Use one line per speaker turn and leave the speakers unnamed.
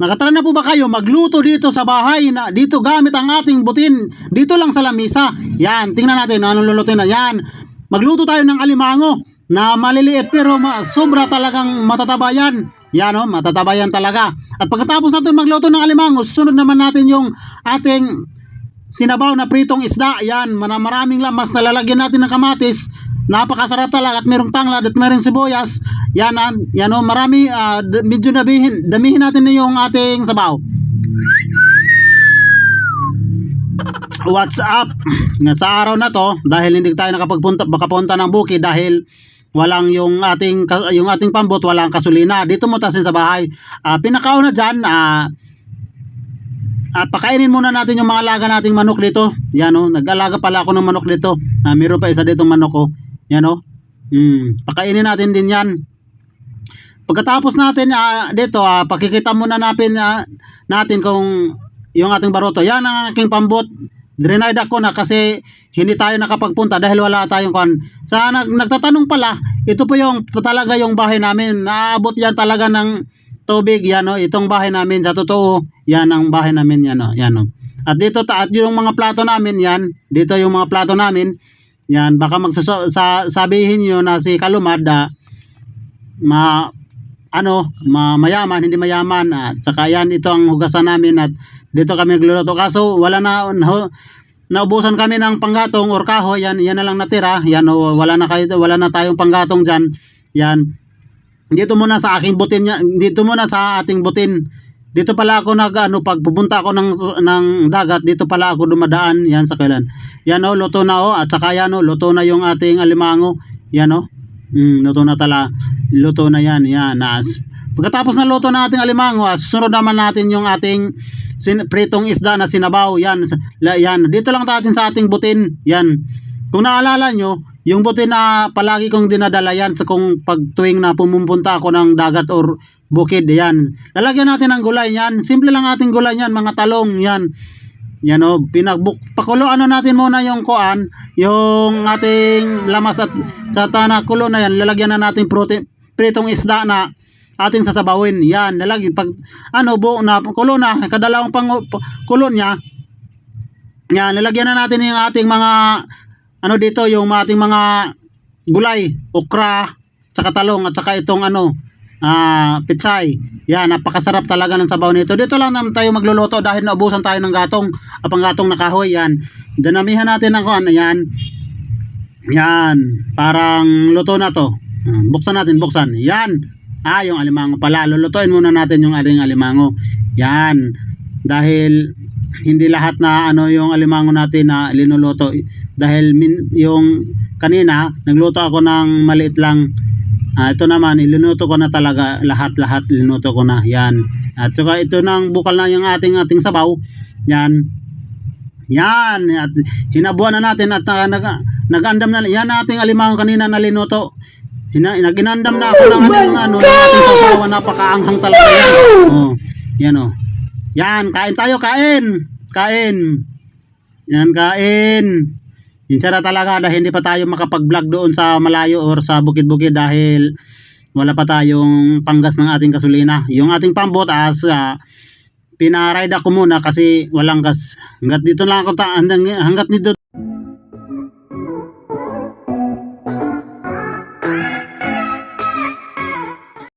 Nakatara na po ba kayo magluto dito sa bahay na dito gamit ang ating butin dito lang sa lamisa. Yan, tingnan natin anong lulutuin na. Yan. Magluto tayo ng alimango na maliliit pero ma- sobra talagang matataba yan. Yan oh, matataba yan talaga. At pagkatapos natin magluto ng alimango, susunod naman natin yung ating sinabaw na pritong isda. Yan, maraming lamas na lalagyan natin ng kamatis. Napakasarap talaga at merong tanglad at merong sibuyas. Yan, ah, yan oh, marami, d- medyo damihin, damihin natin na yung ating sabaw. What's up? Sa araw na to, dahil hindi tayo nakapagpunta makapunta ng bukid dahil walang yung ating yung ating pambot, walang kasulina. Dito mo tasin sa bahay. Ah, pinakauna diyan, ah at pakainin muna natin yung mga alaga nating manok dito. Yan oh, nag-alaga pala ako ng manok dito. Ah, meron pa isa ditong manok oh. Yan oh. Mm, pakainin natin din 'yan. Pagkatapos natin ah, dito, ah, pakikita muna natin ah, natin kung yung ating baroto. Yan ang aking pambot. Drenade ako na kasi hindi tayo nakapagpunta dahil wala tayong kan. Sa nag, nagtatanong pala, ito po yung talaga yung bahay namin. Naabot yan talaga ng tubig yan oh. Itong bahay namin sa totoo, yan ang bahay namin yan oh. Yan oh. At dito ta at yung mga plato namin yan, dito yung mga plato namin. Yan, baka magsaso, sa, niyo na si Kalumad ah, ma ano, ma, mayaman, hindi mayaman at saka yan ito ang hugasan namin at dito kami nagluluto. Kaso wala na, na naubusan kami ng panggatong or kahoy yan yan na lang natira yan wala na kayo wala na tayong panggatong diyan yan dito muna sa aking butin dito muna sa ating butin dito pala ako nag ano pag pupunta ako ng ng dagat dito pala ako dumadaan yan sa kailan. Yan o luto na o at saka yan o luto na yung ating alimango. Yan o mm, luto na tala luto na yan yan as pagkatapos na luto na ating alimango susunod naman natin yung ating sin, pritong isda na sinabaw yan yan dito lang natin sa ating butin yan. Kung naalala nyo yung butin na palagi kong dinadala yan sa kung pag tuwing na pumupunta ako ng dagat or bukid yan lalagyan natin ng gulay yan simple lang ating gulay yan mga talong yan yan o, pinagbuk pakulo ano natin muna yung kuan, yung ating lamas at sa tana kulo na yan, lalagyan na natin protein, pritong isda na ating sasabawin. Yan, lalagyan pag ano buo na kulo na, kadalawang pang kulo niya. Yan, lalagyan na natin yung ating mga ano dito, yung ating mga gulay, okra, tsaka talong at saka itong ano, ah pitsay. Yan, napakasarap talaga ng sabaw nito. Dito lang naman tayo magluluto dahil naubusan tayo ng gatong, apang gatong na kahoy. Yan, dinamihan natin ng kuan, yan. Yan, parang luto na to. Ah, Buksan natin, buksan. Yan. Ah, yung alimango pala. Lulutuin muna natin yung ating alimango. Yan. Dahil hindi lahat na ano yung alimango natin na linuluto dahil min, yung kanina nagluto ako ng maliit lang Ah, ito naman, ilinuto ko na talaga lahat-lahat linuto ko na. Yan. At saka ito nang bukal na yung ating ating sabaw. Yan. Yan. At hinabuan na natin at uh, nag, nag-andam na. Yan ating alimango kanina na linuto. Hina, naginandam na ako ng ating, ano, ng ating sasawa. Napakaanghang talaga yan. Oh, yan oh. Yan, kain tayo, kain. Kain. Yan, kain. Minsan na talaga dahil hindi pa tayo makapag-vlog doon sa malayo or sa bukid-bukid dahil wala pa tayong panggas ng ating gasolina. Yung ating pambot as uh, pinaride ako muna kasi walang gas. Hanggat dito lang ako ta hanggat dito